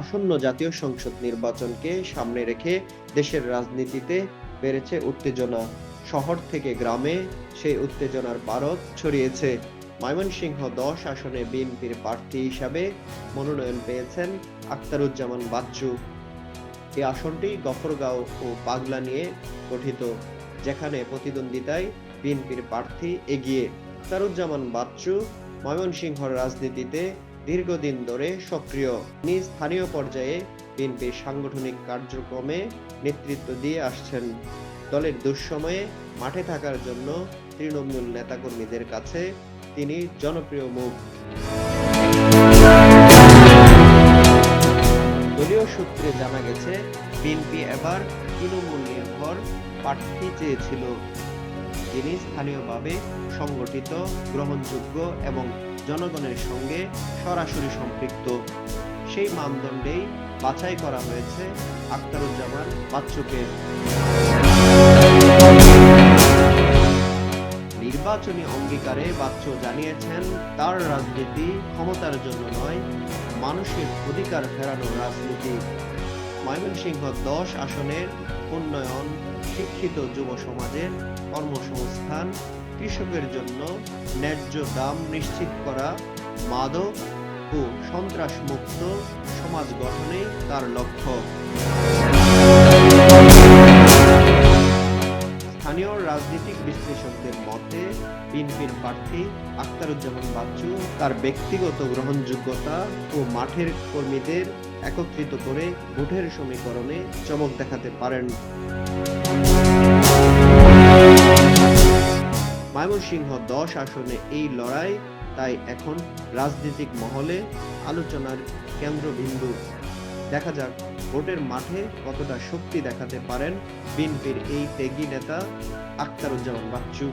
আসন্ন জাতীয় সংসদ নির্বাচনকে সামনে রেখে দেশের রাজনীতিতে বেড়েছে উত্তেজনা। শহর থেকে গ্রামে সেই উত্তেজনার পারদ ছড়িয়েছে। ময়মনসিংহ দশ আসনে বিএনপির প্রার্থী হিসাবে মনোনয়ন পেয়েছেন আখতারুজ্জামান বাচ্চু। এই আসনটি গফরগাঁও ও পাগলা নিয়ে গঠিত, যেখানে প্রতিদ্বন্দ্বিতায় বিএনপির প্রার্থী এগিয়ে। আখতারুজ্জামান বাচ্চু ময়মনসিংহর রাজনীতিতে দীর্ঘদিন ধরে সক্রিয়। তিনি স্থানীয় পর্যায়ে বিএনপির সাংগঠনিক কার্যক্রমে নেতৃত্ব দিয়ে আসছেন। দলের দুঃসময়ে মাঠে থাকার জন্য তৃণমূল নেতাকর্মীদের কাছে তিনি জনপ্রিয় মুখ। দলীয় সূত্রে জানা গেছে, বিএনপি এবার তৃণমূল নির্ভর প্রার্থী চেয়েছিল। যিনি স্থানীয়ভাবে সংগঠিত, গ্রহণযোগ্য এবং জনগণের সঙ্গে সরাসরি সম্পৃক্ত। সেই মানদণ্ডেই বাছাই করা হয়েছে আখতারুজ্জামান বাচ্চুকে। নির্বাচনী অঙ্গীকারে বাচ্চু জানিয়েছেন, তার রাজনীতি ক্ষমতার জন্য নয়, মানুষের অধিকার ফেরানোর রাজনীতি। ময়মনসিংহ দশ আসনের উন্নয়ন, শিক্ষিত যুব সমাজের কর্মসংস্থান কৃষকের জন্য ন্যায্য দাম নিশ্চিত করা মাদক ও সন্ত্রাস মুক্ত সমাজ গঠনে তার লক্ষ্য। স্থানীয় রাজনৈতিক বিশ্লেষকদের মতে, বিএনপির প্রার্থী আখতারুজ্জামান বাচ্চু তার ব্যক্তিগত গ্রহণযোগ্যতা ও মাঠের কর্মীদের একত্রিত করে ভোটের সমীকরণে চমক দেখাতে পারেন। ময়মনসিংহ দশ আসনে এই লড়াই, তাই এখন রাজনৈতিক মহলে আলোচনার কেন্দ্রবিন্দু। দেখা যাক ভোটের মাঠে কতটা শক্তি দেখাতে পারেন বিএনপির এই ত্যাগী নেতা আক্তারুজ্জামান বাচ্চু।